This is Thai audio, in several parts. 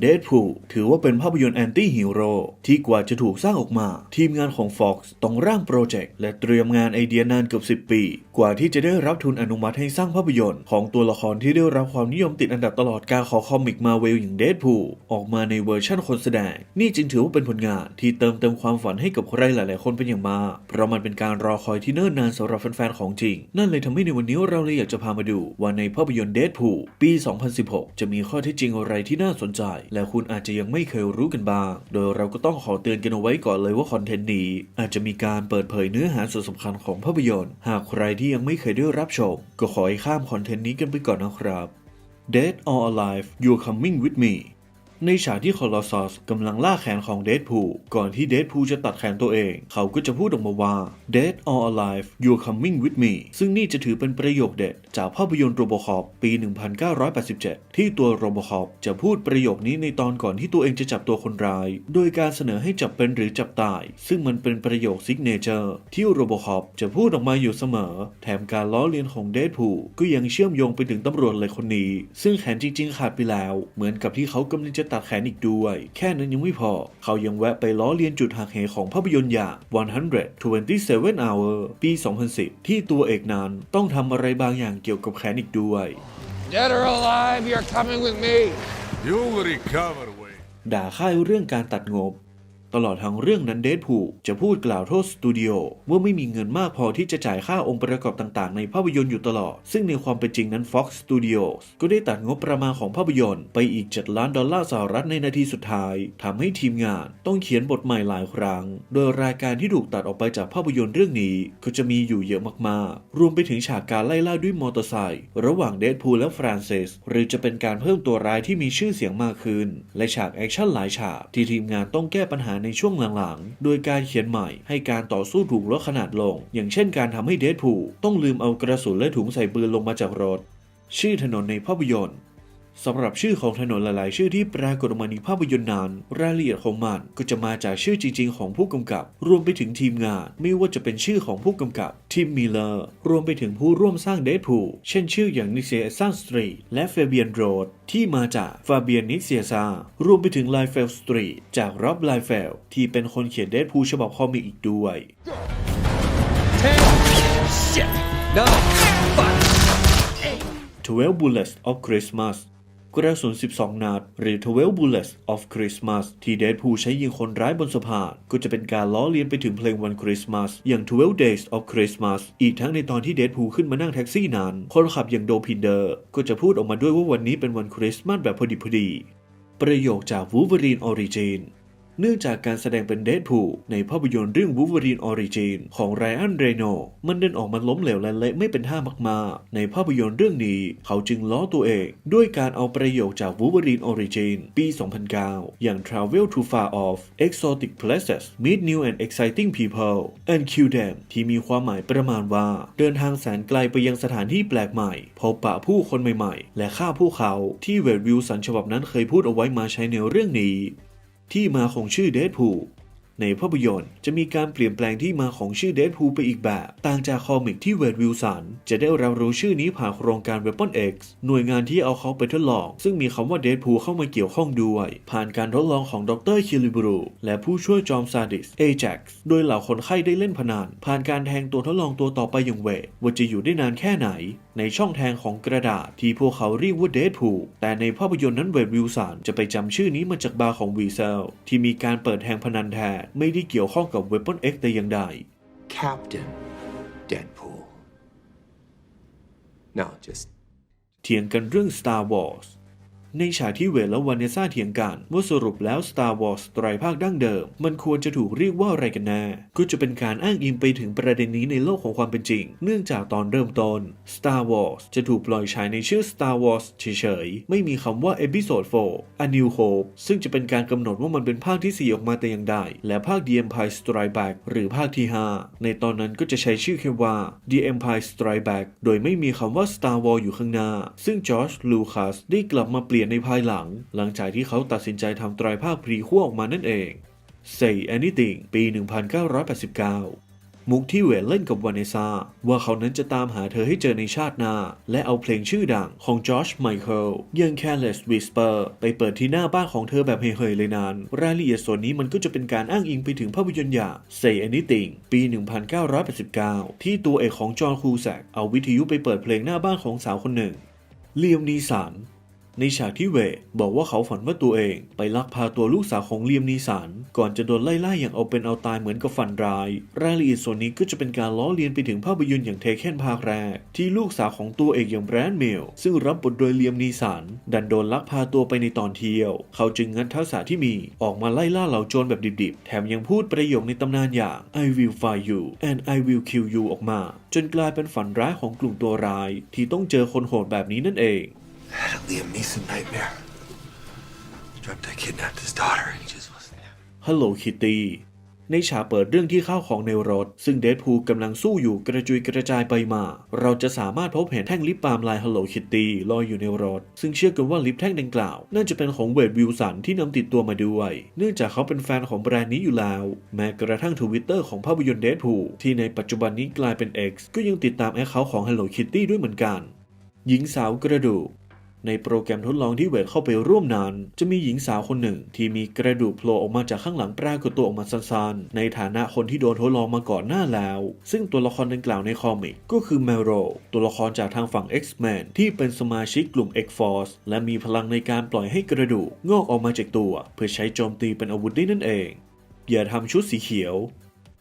เด p พูถือว่าเป็นภาพยนตร์แอนตี้ฮีโร่ที่กว่าจะถูกสร้างออกมา ทีมงานของ Fox ต้องร่างโปรเจกต์และเตรียมงานไอเดียนานเกือบ 10 ปี กว่าที่จะได้รับทุนอนุมัติให้สร้างภาพยนตร์ของตัวละครที่ได้รับความนิยมติดอันดับตลอดการของคอมิกมาเวลอย่างเด p พูออกมาในเวอร์ชั่นคนแสดง นี่จึงถือว่าเป็นผลงานที่เติมเต็มความฝันให้กับใครหลาย ๆ คนเป็นอย่างมากเพราะมันเป็นการรอคอยที่เนิ่นนานสำหรับแฟน ๆ ของจริง นั่นเลยทำให้ในวันนี้เราเลยอยากจะพามาดูว่าในภาพยนตร์เด p พูปี 2016 จะมีข้อเท็จจริงอะไรที่น่าสนใจและคุณอาจจะยังไม่เคยรู้กันบ้าง โดยเราก็ต้องขอเตือนกันเอาไว้ก่อนเลยว่าคอนเทนต์นี้อาจจะมีการเปิดเผยเนื้อหาส่วนสำคัญของภาพยนตร์ หากใครที่ยังไม่เคยได้รับชม ก็ขอให้ข้ามคอนเทนต์นี้กันไปก่อนนะครับ Dead or Alive You're Coming With Me ในฉากที่คอลอสอสกำลังล่าแขนของเดดพูก่อนที่เดดพูจะตัดแขนตัวเอง เขาก็จะพูดออกมาว่า Dead or Alive You're Coming With Me ซึ่งนี่จะถือเป็นประโยคเด็ด จากภาพยนตร์โรบอคอปปี 1987 ที่ตัวโรบอคอปจะพูดประโยคนี้ในตอนก่อนที่ตัวเองจะจับตัวคนร้าย โดยการเสนอให้จับเป็นหรือจับตาย ซึ่งมันเป็นประโยคซิกเนเจอร์ที่โรบอคอปจะพูดออกมาอยู่เสมอ แถมการล้อเลียนของเดดพูก็ยังเชื่อมโยงไปถึงตำรวจเลยคนนี้ ซึ่งแขนจริง ๆ ขาดไปแล้ว เหมือนกับที่เขากำลังจะตัดแขนอีกด้วย แค่นั้นยังไม่พอ เขายังแวะไปล้อเลียนจุดหักเหของภาพยนตร์อย่าง 127 Hour ปี 2010 ที่ตัวเอกนั้นต้องทำอะไรบางอย่างเกี่ยวกับแขนอีกด้วย Dead or alive, you're coming with me. You'll recover, Wayne. ด่าค่ายเรื่องการตัดงบ ตลอดทั้งเรื่องนั้นเดดพูจะพูดกล่าวโทษสตูดิโอว่าไม่มีเงินมากพอที่จะจ่ายค่าองค์ประกอบต่างๆ ในภาพยนตร์อยู่ตลอด ซึ่งในความเป็นจริงนั้น Fox Studios ก็ได้ตัดงบประมาณของภาพยนตร์ไปอีก 7 ล้านดอลลาร์สหรัฐในนาทีสุดท้ายทำให้ทีมงานต้องเขียนบทใหม่หลายครั้ง โดยรายการที่ถูกตัดออกไปจากภาพยนตร์เรื่องนี้ก็จะมีอยู่เยอะมากๆ รวมไปถึงฉากการไล่ล่าด้วยมอเตอร์ไซค์ระหว่างเดดพูและฟรานซิสหรือจะเป็นการเพิ่มตัวร้ายที่มีชื่อเสียงมากขึ้น และฉากแอคชั่นหลายฉากที่ทีมงานต้องแก้ปัญหาในช่วงหลังๆ โดยการเขียนใหม่ให้การต่อสู้ถูกลดขนาดลง อย่างเช่นการทำให้เดดพูต้องลืมเอากระสุนและถุงใส่ปืนลงมาจากรถ ชื่อถนนในภาพยนตร์ สำหรับชื่อของถนนหลาย ๆ ชื่อที่ปรากฏออกมาในภาพยนตร์นั้นรายละเอียดของมันก็จะมาจากชื่อจริง ๆ ของผู้กำกับ รวมไปถึงทีมงาน ไม่ว่าจะเป็นชื่อของผู้กำกับทิมมิลเลอร์ รวมไปถึงผู้ร่วมสร้างเด p พูเช่นชื่ออย่างนิเซียซันสตรีทและเฟเบียนโรดที่มาจากฟาเบียนนิเซียซารวมไปถึงไลเฟลสตรีทจากร็อบไลเฟลที่เป็นคนเขียนเด p พูฉบับคอมิกอีกด้วย Shit. No. Fuck. 12 Bullets of Christmas กระสุน 12 นัด หรือ 12 Bullets of Christmas ที่เดดพูใช้ยิงคนร้ายบนสะพานก็จะเป็นการล้อเลียนไปถึงเพลงวันคริสต์มาสอย่าง 12 Days of Christmas อีกทั้งในตอนที่เดดพูขึ้นมานั่งแท็กซี่นั้น คนขับอย่างโดพินเดอร์ก็จะพูดออกมาด้วยว่าวันนี้เป็นวันคริสต์มาสแบบพอดีพอดีประโยคจาก Wolverine Origin เนื่องจากการแสดงเป็นเด p พูในภาพยนตร์เรื่อง Wolverine Origin ของไรอันเรโนมันเดินออกมาล้มเหลวและเละไม่เป็นท่ามากๆ ในภาพยนตร์เรื่องนี้เขาจึงล้อตัวเอง ด้วยการเอาประโยคจาก Wolverine Origin ปี 2009 อย่าง Travel to far off exotic places meet new and exciting people and kill them ที่มีความหมายประมาณว่า เดินทางแสนไกลไปยังสถานที่แปลกใหม่ พบปะผู้คนใหม่ๆ และฆ่าผู้เขาที่เวดวิลสันฉบับนั้นเคยพูดเอาไว้มาใช้ในเรื่องนี้ ที่มาของชื่อเด p พูในภาพยนตร์จะมีการเปลี่ยนแปลงที่มาของชื่อเด p พูไปอีกแบบ ต่างจากคอมิกที่เวดวิลสันจะได้รับรู้ชื่อนี้ผ่านโครงการ Weapon X หน่วยงานที่เอาเขาไปทดลอง ซึ่งมีคำว่าเด p พูเข้ามาเกี่ยวข้องด้วย ผ่านการทดลองของดรคิลิบรูและผู้ช่วยจอมซาดิสเอจ็กโดยเหล่าคนไข้ได้เล่นพนันผ่านการแทงตัวทดลองตัวต่อไปอย่างเวทว่าจะอยู่ได้นานแค่ไหน ในช่องแทงของกระดาษที่พวกเขาเรียกว่าเด p พูแต่ในภาพยนตร์นั้นเวดวิลสันจะไปจำชื่อนี้มาจากบาร์ของวีเซลที่มีการเปิดแทงพนันแทนไม่ได้เกี่ยวข้องกับ Weapon X แต่อย่างใด Captain Deadpool. No, just เถียงกันเรื่อง Star Wars ในฉากที่เวทและวานเนซ่าเถียงกันว่าสรุปแล้ว Star Wars ไตรภาคดั้งเดิม มันควรจะถูกเรียกว่าอะไรกันแน่ก็จะเป็นการอ้างอิงไปถึงประเด็นนี้ในโลกของความเป็นจริง เนื่องจากตอนเริ่มต้น Star Wars จะถูกปล่อยฉายในชื่อ Star Wars เฉยๆ ไม่มีคำว่า Episode 4 A New Hope ซึ่งจะเป็นการกำหนดว่ามันเป็นภาคที่ 4 ออกมาแต่อย่างใด และภาค The Empire Strikes Back หรือภาคที่ 5 ในตอนนั้นก็จะใช้ชื่อแค่ว่า The Empire Strikes Back โดยไม่มีคำว่า Star Wars อยู่ข้างหน้า ซึ่งจอร์จลูคัสได้กลับมาเปลี่ยนในภายหลัง หลังจากที่เขาตัดสินใจทำไตรภาคพรีขั้วออกมานั่นเอง Say Anything ปี 1989 มุกที่เวทเล่นกับวานเนซาว่าเขานั้นจะตามหาเธอให้เจอในชาติหน้า และเอาเพลงชื่อดังของจอร์จไมเคิลยัง Careless Whisper ไปเปิดที่หน้าบ้านของเธอแบบเฮยๆเลยนานรายละเอียดส่วนนี้มันก็จะเป็นการอ้างอิงไปถึงภาพยนตร์อย่าง Say Anything ปี 1989 ที่ตัวเอกของจอห์นคูแซกเอาวิทยุไปเปิดเพลงหน้าบ้านของสาวคนหนึ่งเลียมนีสัน ในฉากที่เวบอกว่าเขาฝันว่าตัวเอง ไปลักพาตัวลูกสาวของเลียมนีสันก่อนจะโดนไล่ล่าอย่างเอาเป็นเอาตายเหมือนกับฝันร้าย รายละเอียดส่วนนี้ก็จะเป็นการล้อเลียนไปถึงภาพยนตร์อย่างเทเคนภาคแรกที่ลูกสาวของตัวเอกอย่างแบรนด์เมลซึ่งรับบทโดยเลียมนีสันดันโดนลักพาตัวไปในตอนเที่ยว เขาจึงงัดทักษะที่มีออกมาไล่ล่าเหล่าโจรแบบดิบๆ แถมยังพูดประโยคในตำนานอย่าง I will find you and I will kill you ออกมา จนกลายเป็นฝันร้ายของกลุ่มตัวร้าย ที่ต้องเจอคนโหดแบบนี้นั่นเอง had a Liam Neeson nightmare. Dreamt I kidnapped his daughter and he just wasn't there. Hello Kitty ในฉากเปิดเรื่องที่ข้าวของในรถ ซึ่งเดดพูลกำลังสู้อยู่กระจุยกระจายไปมา เราจะสามารถพบเห็นแท่งลิปบาล์มลาย Hello Kitty ลอยอยู่ในรถ ซึ่งเชื่อกันว่าลิปแท่งดังกล่าว น่าจะเป็นของเวดวิลสันที่นำติดตัวมาด้วย เนื่องจากเขาเป็นแฟนของแบรนด์นี้อยู่แล้ว แม้กระทั่งทวิตเตอร์ของภาพยนตร์เดดพูลที่ในปัจจุบันนี้กลายเป็น X ก็ยังติดตามแอคเคาท์ของ Hello Kitty ด้วยเหมือนกัน หญิงสาวกระดูก ในโปรแกรมทดลองที่เวทเข้าไปร่วมนั้นจะมีหญิงสาวคนหนึ่ง ที่มีกระดูกโผล่ออกมาจากข้างหลังปรากฏตัวออกมาสั้นๆ ในฐานะคนที่โดนทดลองมาก่อนหน้าแล้ว ซึ่งตัวละครดังกล่าวในคอมิกก็คือแมโรตัวละครจากทางฝั่ง X-Men ที่เป็นสมาชิกกลุ่ม X-Force และมีพลังในการปล่อยให้กระดูกงอกออกมาจากตัว เพื่อใช้โจมตีเป็นอาวุธได้นั่นเองอย่าทำชุดสีเขียว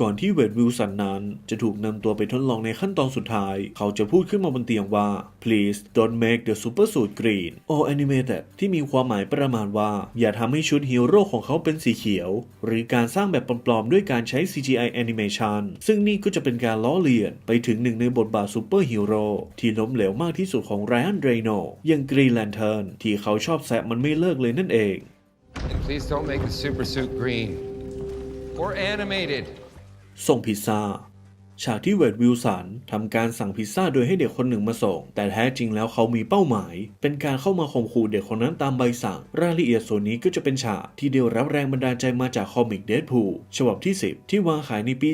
ก่อนที่เวดวิลสันนั้นจะถูกนำตัวไปทดลองในขั้นตอนสุดท้าย เขาจะพูดขึ้นมาบนเตียงว่า please don't make the super suit green or animated ที่มีความหมายประมาณว่า อย่าทำให้ชุดฮีโร่ของเขาเป็นสีเขียว หรือการสร้างแบบปลอมๆ ด้วยการใช้ CGI animation ซึ่งนี่ก็จะเป็นการล้อเลียนไปถึงหนึ่งในบทบาทซูเปอร์ฮีโร่ที่ล้มเหลวมากที่สุดของไรอันเรโนอย่างกรีแลนเทิร์นที่เขาชอบแซะมันไม่เลิกเลยนั่นเอง And please don't make the super suit green or animated. ส่งพิซซ่า ฉากที่เวดวิลสันทำการสั่งพิซซ่าโดยให้เด็กคนหนึ่งมาส่ง แต่แท้จริงแล้วเขามีเป้าหมาย เป็นการเข้ามาข่มขู่เด็กคนนั้นตามใบสั่ง รายละเอียดส่วนนี้ก็จะเป็นฉากที่ได้รับแรงบันดาลใจมาจากคอมิกเดดพูลฉบับที่ 10 ที่วางขายในปี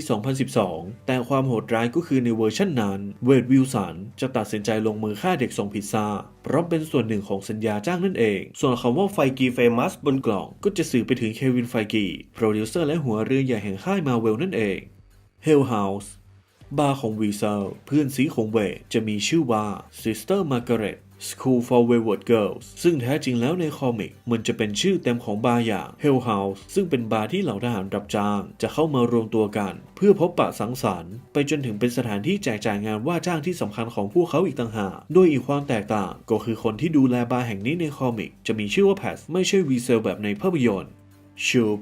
2012 แต่ความโหดร้ายก็คือในเวอร์ชันนั้น เวดวิลสันจะตัดสินใจลงมือฆ่าเด็กส่งพิซซ่า เพราะเป็นส่วนหนึ่งของสัญญาจ้างนั่นเอง ส่วนคำว่าไฟกีเฟมัสบนกล่องก็จะสื่อไปถึงเควินไฟกีโปรดิวเซอร์และหัวเรือใหญ่แห่งค่ายมาเวลนั่นเอง Hell House บาร์ของวีเซลเพื่อนซีของเวจะมีชื่อว่า Sister Margaret School for Wayward Girls ซึ่งแท้จริงแล้วในคอมิก มันจะเป็นชื่อเต็มของบาร์อย่าง Hell House ซึ่งเป็นบาร์ที่เหล่าทหารรับจ้าง จะเข้ามารวมตัวกัน เพื่อพบปะสังสรรค์ไปจนถึงเป็นสถานที่แจกจ่ายงานว่าจ้างที่สำคัญของพวกเขาอีกต่างหากโดยอีกความแตกต่างก็คือคนที่ดูแลบาร์แห่งนี้ในคอมิก จะมีชื่อว่าแพทไม่ใช่วีเซลแบบในภาพยนตร์ชูป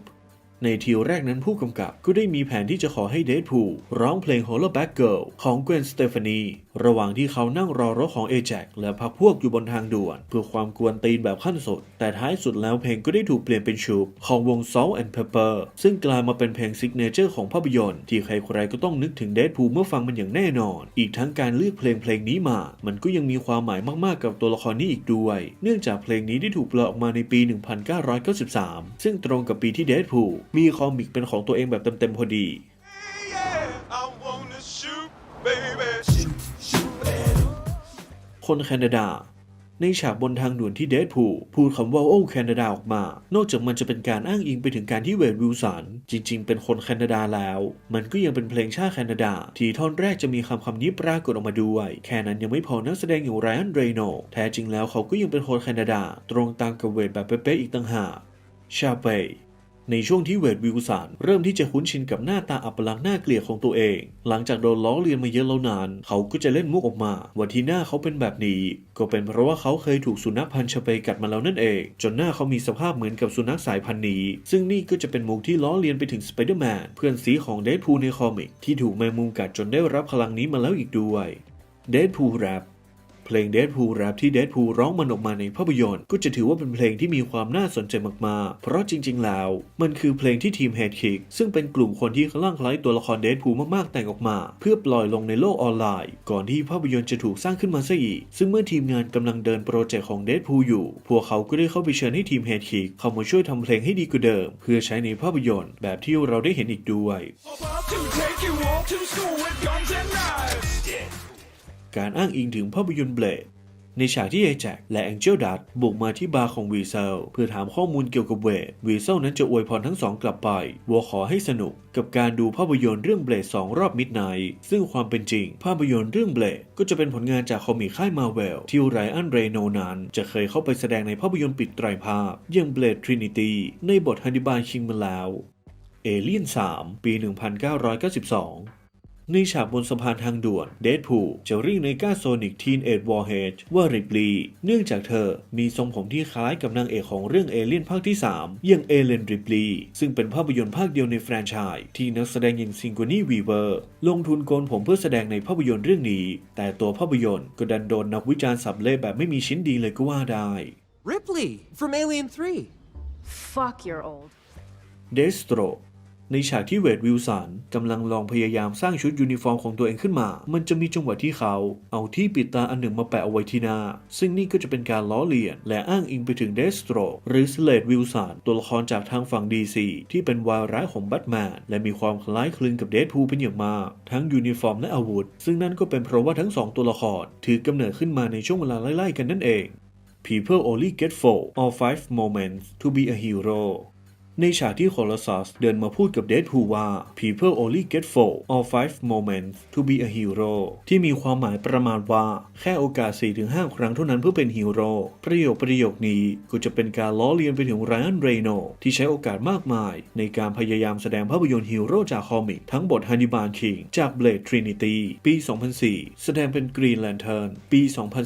ในทีแรกนั้นผู้กำกับก็ได้มีแผนที่จะขอให้เดดพูลร้องเพลง Hollaback Girl ของ Gwen Stefani ระหว่างที่เขานั่งรอรถของ Ajax และพักพวกอยู่บนทางด่วน เพื่อความกวนตีนแบบขั้นสุด แต่ท้ายสุดแล้วเพลงก็ได้ถูกเปลี่ยนเป็นชูปของวง Salt and Pepper ซึ่งกลายมาเป็นเพลงซิกเนเจอร์ของภาพยนตร์ที่ใครๆก็ต้องนึกถึงเดดพูลเมื่อฟังมันอย่างแน่นอน อีกทั้งการเลือกเพลงเพลงนี้มา มันก็ยังมีความหมายมากๆกับตัวละครนี้อีกด้วย เนื่องจากเพลงนี้ได้ถูกปล่อยออกมาในปี 1993 ซึ่งตรงกับปีที่เดดพูลมีคอมิกเป็นของตัวเองแบบเต็มๆพอดี Yeah, I คนแคนาดา ในฉากบนทางด่วนที่เดดพูพูดคำว่าโอ้แคนาดาออกมา นอกจากมันจะเป็นการอ้างอิงไปถึงการที่เวดวิลสันจริง ๆ เป็นคนแคนาดาแล้ว มันก็ยังเป็นเพลงชาติแคนาดา ที่ท่อนแรกจะมีคำคำนี้ปรากฏออกมาด้วย แค่นั้นยังไม่พอนักแสดงอย่างไรอันเรโนแท้จริงแล้วเขาก็ยังเป็นคนแคนาดา ตรงตามกับเวดแบบเป๊ะๆอีกต่างหากชาเป ในช่วงที่เวดวิลสันเริ่มที่จะคุ้นชินกับหน้าตาอัปลักษณ์น่าเกลียดของตัวเอง หลังจากโดนล้อเลียนมาเยอะแล้วนาน เขาก็จะเล่นมุกออกมาว่าที่หน้าเขาเป็นแบบนี้ ก็เป็นเพราะว่าเขาเคยถูกสุนัขพันธุ์ชเปยกัดมาแล้วนั่นเอง จนหน้าเขามีสภาพเหมือนกับสุนัขสายพันธุ์นี้ ซึ่งนี่ก็จะเป็นมุกที่ล้อเลียนไปถึงสไปเดอร์แมนเพื่อนซีของเดดพูลในคอมิกที่ถูกแมงมุมกัดจนได้รับพลังนี้มาแล้วอีกด้วยเดดพูลแรป เพลง Deadpool Rap ที่ Deadpool ร้องมันออกมาในภาพยนตร์ก็จะถือว่าเป็นเพลงที่มีความน่าสนใจมากๆ เพราะจริง ๆ แล้ว มันคือเพลงที่ทีม Head Kick ซึ่งเป็นกลุ่มคนที่คลั่งไคล้ตัวละคร Deadpool มากๆแต่งออกมา เพื่อปล่อยลงในโลกออนไลน์ ก่อนที่ภาพยนตร์จะถูกสร้างขึ้นมาซะอีก ซึ่งเมื่อทีมงานกำลังเดินโปรเจกต์ของ Deadpool อยู่ พวกเขาก็ได้เข้าไปเชิญให้ทีม Head Kick เข้ามาช่วยทำเพลงให้ดีกว่าเดิม เพื่อใช้ในภาพยนตร์แบบที่เราได้เห็นอีกด้วย About to take you all to school with guns and knives. การอ้างอิงถึงภาพยนตร์เบลดในฉากที่ไอแจ็คและแองเจลดัตบุกมาที่บาร์ของวีเซลเพื่อถามข้อมูลเกี่ยวกับเวทวีเซลนั้นจะอวยพรทั้งสองกลับไปวัวขอให้สนุกกับการดูภาพยนตร์เรื่องเบลดสองรอบมิดไนท์ซึ่งความเป็นจริง ภาพยนตร์เรื่องเบลดก็จะเป็นผลงานจากคอมิกค่ายมาเวลที่ไรอันเรโนนั้น จะเคยเข้าไปแสดงในภาพยนตร์ปิดไตรภาพอย่างเบลดทรินิตี้ในบทฮันนิบาลคิงมาแล้วเอเลียน3 ปี 1992 ในฉากบนสะพานทางด่วนเดดพูจะเรียกในก้าโซนิกทีนเอ็ดวอร์เฮดว่าริปลีเนื่องจากเธอมีทรงผมที่คล้ายกับนางเอกของเรื่องเอเลียนภาคที่ 3 อย่างเอเลนริปลีซึ่งเป็นภาพยนตร์ภาคเดียวในแฟรนไชส์ที่นักแสดงอย่างซิงโกนีวีเวอร์ลงทุนโกนผมเพื่อแสดงในภาพยนตร์เรื่องนี้ แต่ตัวภาพยนตร์ก็ดันโดนนักวิจารณ์สับเละแบบไม่มีชิ้นดีเลยก็ว่าได้ Ripley from Alien 3. Fuck, you're old. เดสโตร ในฉากที่เวดวิลสันกำลังลองพยายามสร้างชุดยูนิฟอร์มของตัวเองขึ้นมา มันจะมีจังหวะที่เขาเอาที่ปิดตาอันหนึ่งมาแปะเอาไว้ที่หน้า ซึ่งนี่ก็จะเป็นการล้อเลียน และอ้างอิงไปถึงเดสโตรหรือสเลดวิลสันตัวละครจากทางฝั่ง DC ที่เป็นวายร้ายของแบทแมนและมีความคล้ายคลึงกับเดดพูเป็นอย่างมาก ทั้งยูนิฟอร์มและอาวุธ ซึ่งนั่นก็เป็นเพราะว่าทั้งสองตัวละครถือกำเนิดขึ้นมาในช่วงเวลาไล่ๆกันนั่นเอง People only get four or five moments to be a hero ในฉากที่โคลอซัสเดินมาพูดกับเดดพูว่า people only get four or five moments to be a hero ที่มีความหมายประมาณว่า แค่โอกาส 4-5 ครั้งเท่านั้นเพื่อเป็นฮีโร่ประโยคประโยคนี้ก็จะเป็นการล้อเลียนไปถึงไรอันเรโนที่ใช้โอกาสมากมาย ในการพยายามแสดงภาพยนตร์ฮีโร่จากคอมิกทั้งบทฮันนิบาลคิงจาก Blade Trinity ปี 2004 แสดงเป็น Green Lantern ปี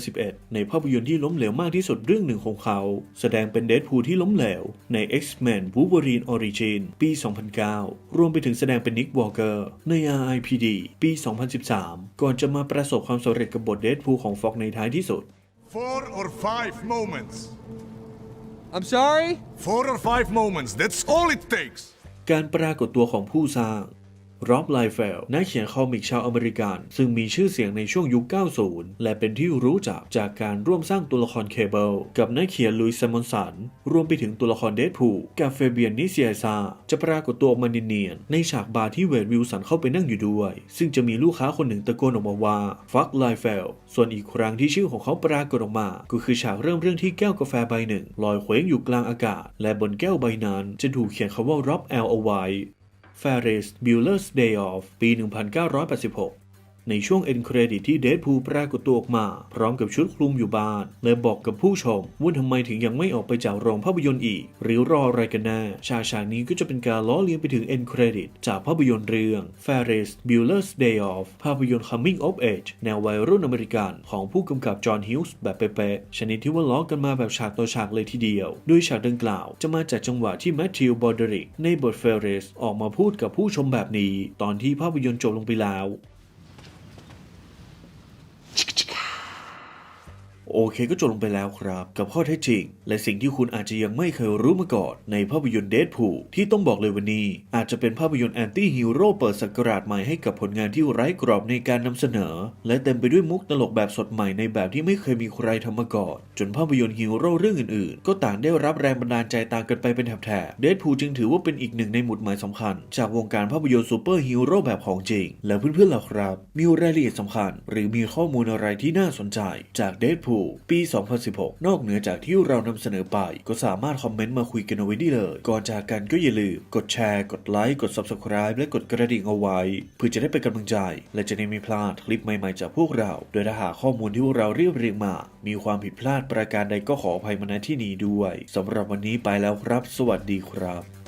2011 ในภาพยนตร์ที่ล้มเหลวมากที่สุดเรื่องหนึ่งของเขา แสดงเป็นเดดพูที่ล้มเหลวใน X-Men Wolverine Origin ปี 2009 รวมไปถึงแสดงเป็น Nick Walker ใน R.I.P.D. ปี 2013 ก่อนจะมาประสบความสำเร็จกับบทเดดพูของฟ็อกในท้ายที่สุด Four or five moments. I'm sorry? Four or five moments. That's all it takes. การปรากฏตัวของผู้สร้าง ร็อบไลเฟลนักเขียนคอมิกชาวอเมริกัน ซึ่งมีชื่อเสียงในช่วงยุค 90 และเป็นที่รู้จักจากการร่วมสร้างตัวละครเคเบิลกับนักเขียนลุยส์แซมมอนสัน รวมไปถึงตัวละครเดดพูลกับเฟเบียนนิเซียซาจะปรากฏตัวออกมาเนียนในฉากบาร์ที่เวดวิลสันเข้าไปนั่งอยู่ด้วย ซึ่งจะมีลูกค้าคนหนึ่งตะโกนออกมาว่าฟักไลเฟลส่วนอีกครั้งที่ชื่อของเขาปรากฏออกมา ก็คือฉากเริ่มเรื่องที่แก้วกาแฟใบหนึ่งลอยเคว้งอยู่กลางอากาศ และบนแก้วใบนั้นจะถูกเขียนคำว่า Rob L เอาไว้ Ferris Bueller's Day Off ปี 1986 ในช่วงเอ็นเครดิตที่เดดพูปรากฏตัวออกมา พร้อมกับชุดคลุมอยู่บ้าน และบอกกับผู้ชมว่าทำไมถึงยังไม่ออกไปจากโรงภาพยนตร์อีก หรือรออะไรกันแน่ฉากฉากนี้ก็จะเป็นการล้อเลียนไปถึงเอ็นเครดิตจากภาพยนตร์เรื่อง Ferris Bueller's Day Off ภาพยนตร์ Coming of Age แนววัยรุ่นอเมริกันของผู้กำกับจอห์นฮิลส์แบบเป๊ะๆชนิดที่ว่าล้อกันมาแบบฉากต่อฉากเลยทีเดียวโดยฉากดังกล่าวจะมาจากจังหวะที่แมทธิวบอร์เดริกในบทเฟร i สออกมาพูดกับผู้ชมแบบนี้ ตอนที่ภาพยนตร์จบลงไปแล้ว โอเคก็จบลงไปแล้วครับ กับข้อเท็จจริง และสิ่งที่คุณอาจจะยังไม่เคยรู้มาก่อน ในภาพยนตร์เดดพูที่ต้องบอกเลยวันนี้ อาจจะเป็นภาพยนตร์แอนตี้ฮีโร่เปิดสกราชใหม่ให้กับผลงานที่ไร้กรอบในการนำเสนอ และเต็มไปด้วยมุกตลกแบบสดใหม่ในแบบที่ไม่เคยมีใครทำมาก่อน จนภาพยนตร์ฮีโร่เรื่องอื่นๆ ก็ต่างได้รับแรงบันดาลใจต่างกันไปเป็นแถบๆเดดพูจึงถือว่าเป็นอีกหนึ่งในหมุดหมายสำคัญ จากวงการภาพยนตร์ซูเปอร์ฮีโร่แบบของจริง แล้วเพื่อนๆล่ะครับ มีรายละเอียดสำคัญ หรือมีข้อมูลอะไรที่น่าสนใจ จากเดดพูปี 2016 นอกเหนือจากที่เรานำเสนอไป ก็สามารถคอมเมนต์มาคุยกันเอาไว้ได้เลย ก่อนจากกันก็อย่าลืมกดแชร์ กดไลค์ กด Subscribe และกดกระดิ่งเอาไว้ เพื่อจะได้เป็นกำลังใจ และจะได้ไม่พลาดคลิปใหม่ๆจากพวกเรา โดยถ้าหากข้อมูลที่พวกเราเรียบเรียงมา มีความผิดพลาดประการใดก็ขออภัยมาณที่นี้ด้วยสำหรับวันนี้ไปแล้วครับ สวัสดีครับ